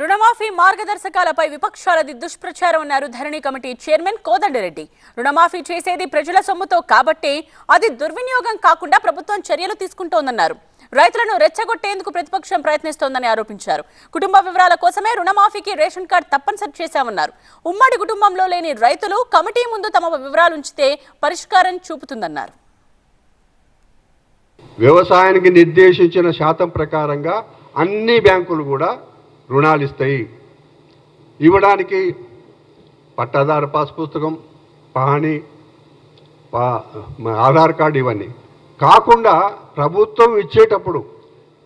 రుణమాఫీ మార్గదర్శకాలపై విపక్షాలది దుష్ప్రచారం అన్నారు ధరణి కమిటీ చైర్మన్ కోదండరెడ్డి రుణమాఫీ చేసేది ప్రజల సొమ్ముతో కాబట్టే అది దుర్వినియోగం కాకుండా ప్రభుత్వం చర్యలు తీసుకుంటోందన్నారు. రైతులను రెచ్చగొట్టేందుకు ప్రతిపక్షం ప్రయత్నిస్తోందని ఆరోపించారు. కుటుంబ వివరాల కోసమే రుణమాఫీకి రేషన్ కార్డు తప్పనిసరి చేశామన్నారు. ఉమ్మడి కుటుంబంలో లేని రైతులు కమిటీ ముందు తమ వివరాలు ఉంచితే పరిష్కారం చూపుతుందన్నారు. వ్యవసాయానికి నిర్దేశించిన శాతం ప్రకారంగా అన్ని బ్యాంకులు కూడా రుణాలు ఇస్తాయి. ఇవ్వడానికి పట్టాదారు పాస్ పుస్తకం పాణి పా ఆధార్ కార్డు ఇవన్నీ. కాకుండా ప్రభుత్వం ఇచ్చేటప్పుడు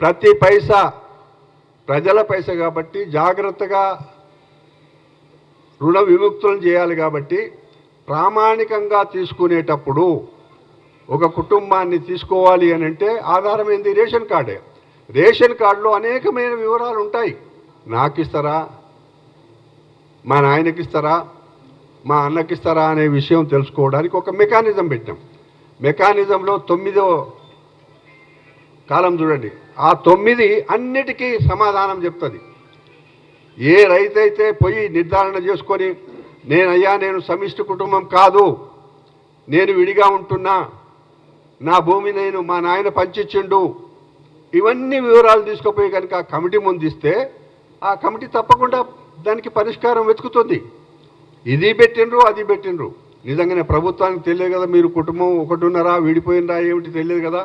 ప్రతి పైసా ప్రజల పైస కాబట్టి జాగ్రత్తగా రుణ విముక్తులను చేయాలి కాబట్టి ప్రామాణికంగా తీసుకునేటప్పుడు ఒక కుటుంబాన్ని తీసుకోవాలి అని అంటే ఆధారమైంది రేషన్ కార్డే. రేషన్ కార్డులో అనేకమైన వివరాలు ఉంటాయి. నాకు ఇస్తారా మా నాయనకి ఇస్తారా మా అన్నకి ఇస్తారా అనే విషయం తెలుసుకోవడానికి ఒక మెకానిజం పెట్టాం. మెకానిజంలో తొమ్మిదో కాలం చూడండి. ఆ తొమ్మిది అన్నిటికీ సమాధానం చెప్తుంది. ఏ రైతు అయితే పోయి నిర్ధారణ చేసుకొని నేనయ్యా నేను సమిష్టి కుటుంబం కాదు నేను విడిగా ఉంటున్నా నా భూమి నేను మా నాయన పంచిచ్చిండు ఇవన్నీ వివరాలు తీసుకుపోయి కనుక కమిటీ ముందు ఇస్తే ఆ కమిటీ తప్పకుండా దానికి పరిష్కారం వెతుకుతుంది. ఇది పెట్టిండ్రు అది పెట్టిండ్రు. నిజంగానే ప్రభుత్వానికి తెలియదు కదా మీరు కుటుంబం ఒకటిన్నరా విడిపోయినరా ఏమిటి తెలియదు కదా.